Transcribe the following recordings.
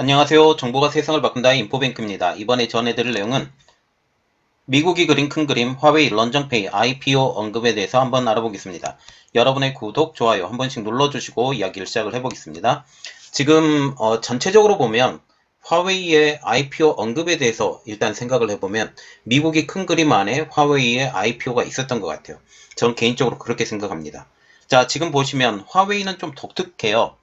안녕하세요. 정보가 세상을 바꾼다의 인포뱅크입니다. 이번에 전해드릴 내용은 미국이 그린 큰 그림 화웨이 런정페이 IPO 언급에 대해서 한번 알아보겠습니다. 여러분의 구독, 좋아요 한 번씩 눌러주시고 이야기를 시작을 해보겠습니다. 지금 어, 전체적으로 보면 화웨이의 IPO 언급에 대해서 일단 생각을 해보면 미국이 큰 그림 안에 화웨이의 IPO가 있었던 것 같아요. 전 개인적으로 그렇게 생각합니다. 자, 지금 보시면 화웨이는 좀 독특해요.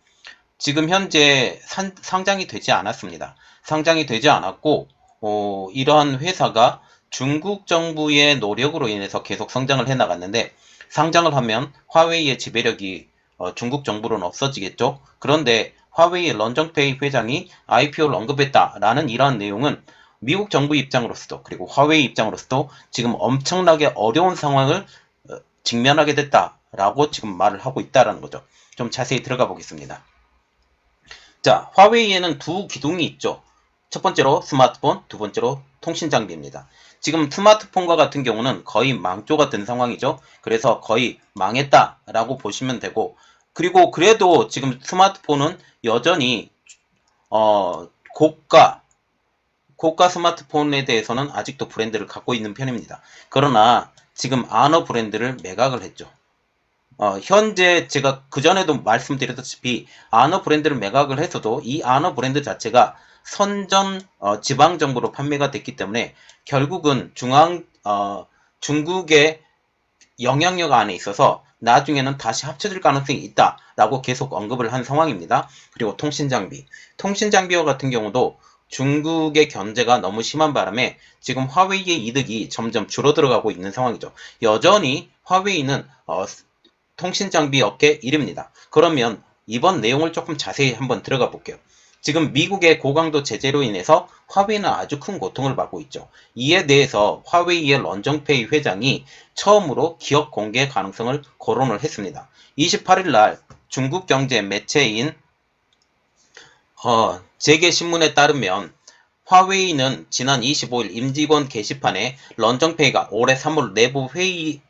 지금 현재 산- 상장이 되지 않았습니다. 상장이 되지 않았고, 어, 이러한 회사가 중국 정부의 노력으로 인해서 계속 성장을 해 나갔는데, 상장을 하면 화웨이의 지배력이 어, 중국 정부로는 없어지겠죠. 그런데 화웨이의 런정페이 회장이 IPO를 언급했다라는 이러한 내용은 미국 정부 입장으로서도 그리고 화웨이 입장으로서도 지금 엄청나게 어려운 상황을 어, 직면하게 됐다라고 지금 말을 하고 있다라는 거죠. 좀 자세히 들어가 보겠습니다. 자, 화웨이에는 두 기둥이 있죠. 첫 번째로 스마트폰, 두 번째로 통신 장비입니다. 지금 스마트폰과 같은 경우는 거의 망조가 된 상황이죠. 그래서 거의 망했다라고 보시면 되고, 그리고 그래도 지금 스마트폰은 여전히 어, 고가 고가 스마트폰에 대해서는 아직도 브랜드를 갖고 있는 편입니다. 그러나 지금 아너 브랜드를 매각을 했죠. 어, 현재 제가 그전에도 말씀드렸다시피 아너 브랜드를 매각을 했어도 이 아너 브랜드 자체가 선전 어, 지방 정부로 판매가 됐기 때문에 결국은 중앙 어, 중국의 영향력 안에 있어서 나중에는 다시 합쳐질 가능성이 있다라고 계속 언급을 한 상황입니다. 그리고 통신 장비, 통신 장비와 같은 경우도 중국의 견제가 너무 심한 바람에 지금 화웨이의 이득이 점점 줄어들어가고 있는 상황이죠. 여전히 화웨이는 어, 통신 장비 업계 1위입니다. 그러면 이번 내용을 조금 자세히 한번 들어가 볼게요. 지금 미국의 고강도 제재로 인해서 화웨이는 아주 큰 고통을 받고 있죠. 이에 대해서 화웨이의 런정페이 회장이 처음으로 기업 공개 가능성을 거론을 했습니다. 28일 날 중국 경제 매체인 어, 재계신문에 따르면 화웨이는 지난 25일 임직원 게시판에 런정페이가 올해 3월 내부 회의에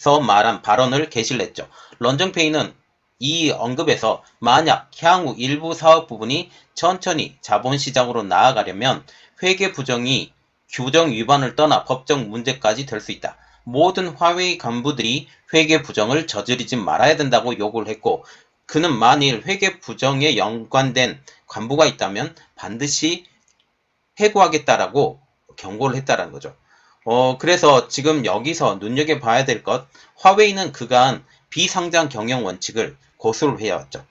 서 말한 발언을 게시를 했죠. 런정페이는 이 언급에서 만약 향후 일부 사업 부분이 천천히 자본시장으로 나아가려면 회계 부정이 규정 위반을 떠나 법적 문제까지 될 수 있다. 모든 화웨이 간부들이 회계 부정을 저지르지 말아야 된다고 요구를 했고 그는 만일 회계 부정에 연관된 간부가 있다면 반드시 해고하겠다라고 경고를 했다라는 거죠. 어, 그래서 지금 여기서 눈여겨봐야 될 것, 화웨이는 그간 비상장 경영 원칙을 고수를 해왔죠.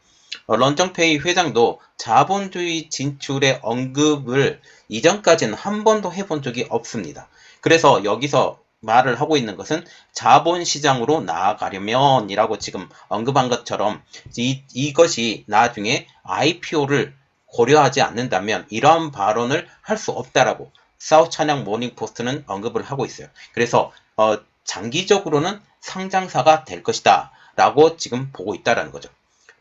어, 런정페이 회장도 자본주의 진출의 언급을 이전까지는 한 번도 해본 적이 없습니다. 그래서 여기서 말을 하고 있는 것은 자본시장으로 나아가려면이라고 지금 언급한 것처럼 이, 이것이 나중에 IPO를 고려하지 않는다면 이러한 발언을 할 수 없다라고 사우스 찬양 모닝 포스트는 언급을 하고 있어요. 그래서 어, 장기적으로는 상장사가 될 것이다 라고 지금 보고 있다라는 거죠.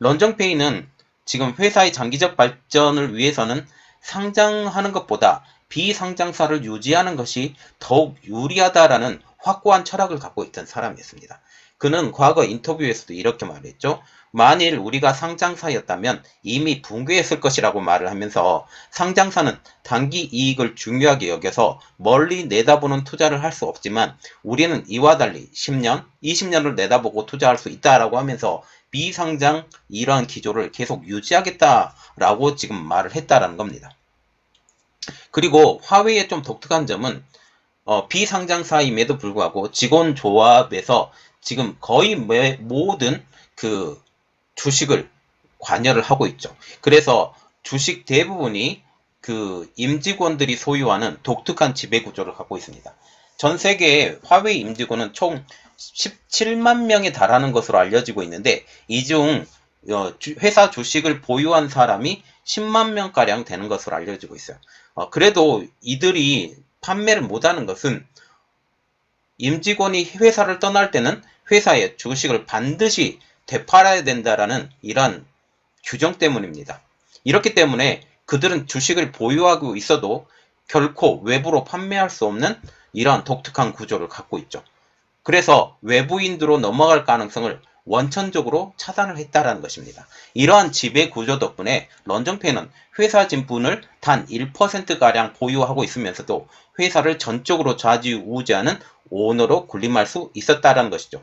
런정페이는 지금 회사의 장기적 발전을 위해서는 상장하는 것보다 비상장사를 유지하는 것이 더욱 유리하다라는 확고한 철학을 갖고 있던 사람이었습니다. 그는 과거 인터뷰에서도 이렇게 말했죠. 만일 우리가 상장사였다면 이미 붕괴했을 것이라고 말을 하면서 상장사는 단기 이익을 중요하게 여겨서 멀리 내다보는 투자를 할 수 없지만 우리는 이와 달리 10년, 20년을 내다보고 투자할 수 있다라고 하면서 비상장 이러한 기조를 계속 유지하겠다라고 지금 말을 했다라는 겁니다. 그리고 화웨이의 좀 독특한 점은 어, 비상장사임에도 불구하고 직원 조합에서 지금 거의 매, 모든 그 주식을 관여를 하고 있죠. 그래서 주식 대부분이 그 임직원들이 소유하는 독특한 지배 구조를 갖고 있습니다. 전 세계의 화웨이 임직원은 총 17만 명에 달하는 것으로 알려지고 있는데 이중 어, 회사 주식을 보유한 사람이 10만 명가량 되는 것으로 알려지고 있어요. 어, 그래도 이들이 판매를 못하는 것은 임직원이 회사를 떠날 때는 회사의 주식을 반드시 되팔아야 된다라는 이런 규정 때문입니다. 이렇기 때문에 그들은 주식을 보유하고 있어도 결코 외부로 판매할 수 없는 이러한 독특한 구조를 갖고 있죠. 그래서 외부인으로 넘어갈 가능성을 원천적으로 차단을 했다라는 것입니다. 이러한 지배 구조 덕분에 런정페이는 회사 진분을 단 1%가량 보유하고 있으면서도 회사를 전적으로 좌지우지하는 오너로 군림할 수 있었다라는 것이죠.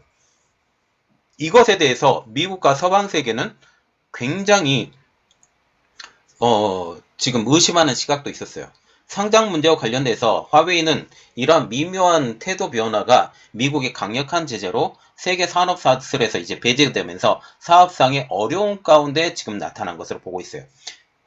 이것에 대해서 미국과 서방 세계는 굉장히 어, 지금 의심하는 시각도 있었어요. 상장 문제와 관련돼서 화웨이는 이러한 미묘한 태도 변화가 미국의 강력한 제재로 세계 산업 사슬에서 이제 배제되면서 사업상의 어려운 가운데 지금 나타난 것으로 보고 있어요.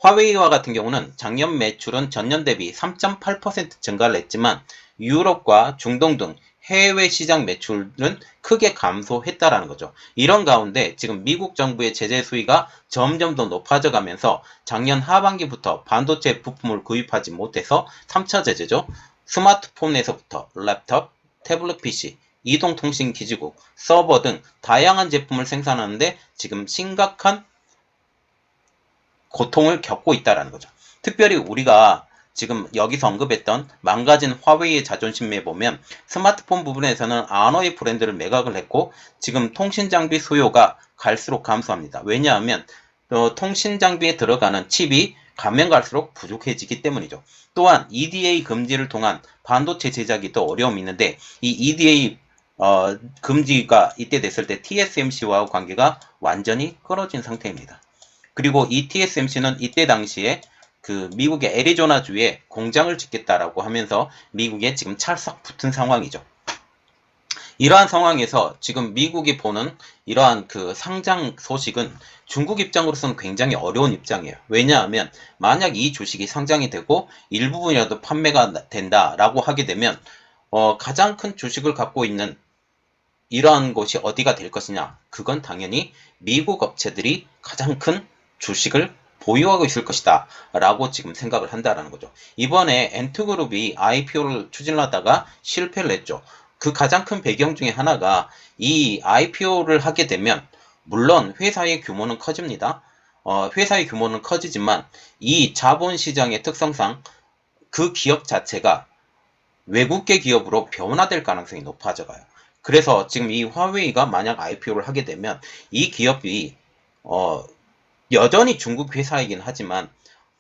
화웨이와 같은 경우는 작년 매출은 전년 대비 3.8% 증가를 했지만 유럽과 중동 등 해외 시장 매출은 크게 감소했다라는 거죠. 이런 가운데 지금 미국 정부의 제재 수위가 점점 더 높아져 가면서 작년 하반기부터 반도체 부품을 구입하지 못해서 3차 제재죠. 스마트폰에서부터 랩톱, 태블릿 PC, 이동통신 기지국, 서버 등 다양한 제품을 생산하는데 지금 심각한 고통을 겪고 있다라는 거죠. 특별히 우리가 지금 여기서 언급했던 망가진 화웨이의 자존심에 보면 스마트폰 부분에서는 아노이 브랜드를 매각을 했고 지금 통신 장비 수요가 갈수록 감소합니다. 왜냐하면 어, 통신 장비에 들어가는 칩이 가면 갈수록 부족해지기 때문이죠. 또한 EDA 금지를 통한 반도체 제작이 더 어려움이 있는데 이 EDA 어, 금지가 이때 됐을 때 TSMC와 관계가 완전히 끊어진 상태입니다. 그리고 이 TSMC는 이때 당시에 그 미국의 애리조나 주에 공장을 짓겠다라고 하면서 미국에 지금 찰싹 붙은 상황이죠. 이러한 상황에서 지금 미국이 보는 이러한 그 상장 소식은 중국 입장으로서는 굉장히 어려운 입장이에요. 왜냐하면 만약 이 주식이 상장이 되고 일부분이라도 판매가 된다라고 하게 되면 어, 가장 큰 주식을 갖고 있는 이러한 곳이 어디가 될 것이냐? 그건 당연히 미국 업체들이 가장 큰 주식을 보유하고 있을 것이다 라고 지금 생각을 한다라는 거죠. 이번에 엔트그룹이 IPO를 추진하다가 실패를 했죠. 그 가장 큰 배경 중에 하나가 이 IPO를 하게 되면 물론 회사의 규모는 커집니다. 어, 회사의 규모는 커지지만 이 자본시장의 특성상 그 기업 자체가 외국계 기업으로 변화될 가능성이 높아져가요. 그래서 지금 이 화웨이가 만약 IPO를 하게 되면 이 기업이 어, 여전히 중국 회사이긴 하지만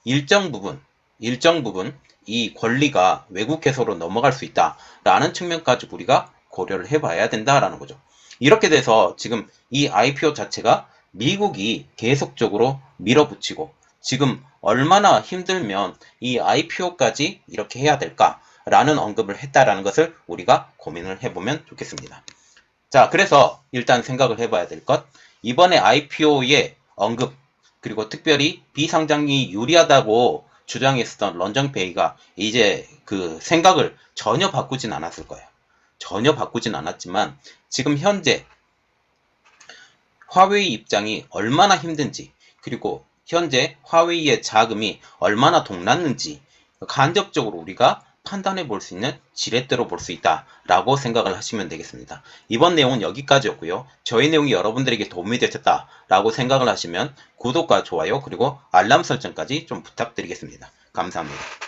일정 부분, 일정 부분 이 권리가 외국 회사로 넘어갈 수 있다라는 측면까지 우리가 고려를 해봐야 된다라는 거죠. 이렇게 돼서 지금 이 IPO 자체가 미국이 계속적으로 밀어붙이고 지금 얼마나 힘들면 이 IPO까지 이렇게 해야 될까라는 언급을 했다라는 것을 우리가 고민을 해보면 좋겠습니다. 자, 그래서 일단 생각을 해봐야 될 것. 이번에 IPO의 언급, 그리고 특별히 비상장이 유리하다고 주장했었던 런정페이가 이제 그 생각을 전혀 바꾸진 않았을 거예요. 전혀 바꾸진 않았지만 지금 현재 화웨이 입장이 얼마나 힘든지 그리고 현재 화웨이의 자금이 얼마나 동났는지 간접적으로 우리가 판단해 볼 수 있는 지렛대로 볼 수 있다라고 생각을 하시면 되겠습니다. 이번 내용은 여기까지였고요. 저희 내용이 여러분들에게 도움이 되셨다라고 생각을 하시면 구독과 좋아요 그리고 알람 설정까지 좀 부탁드리겠습니다. 감사합니다.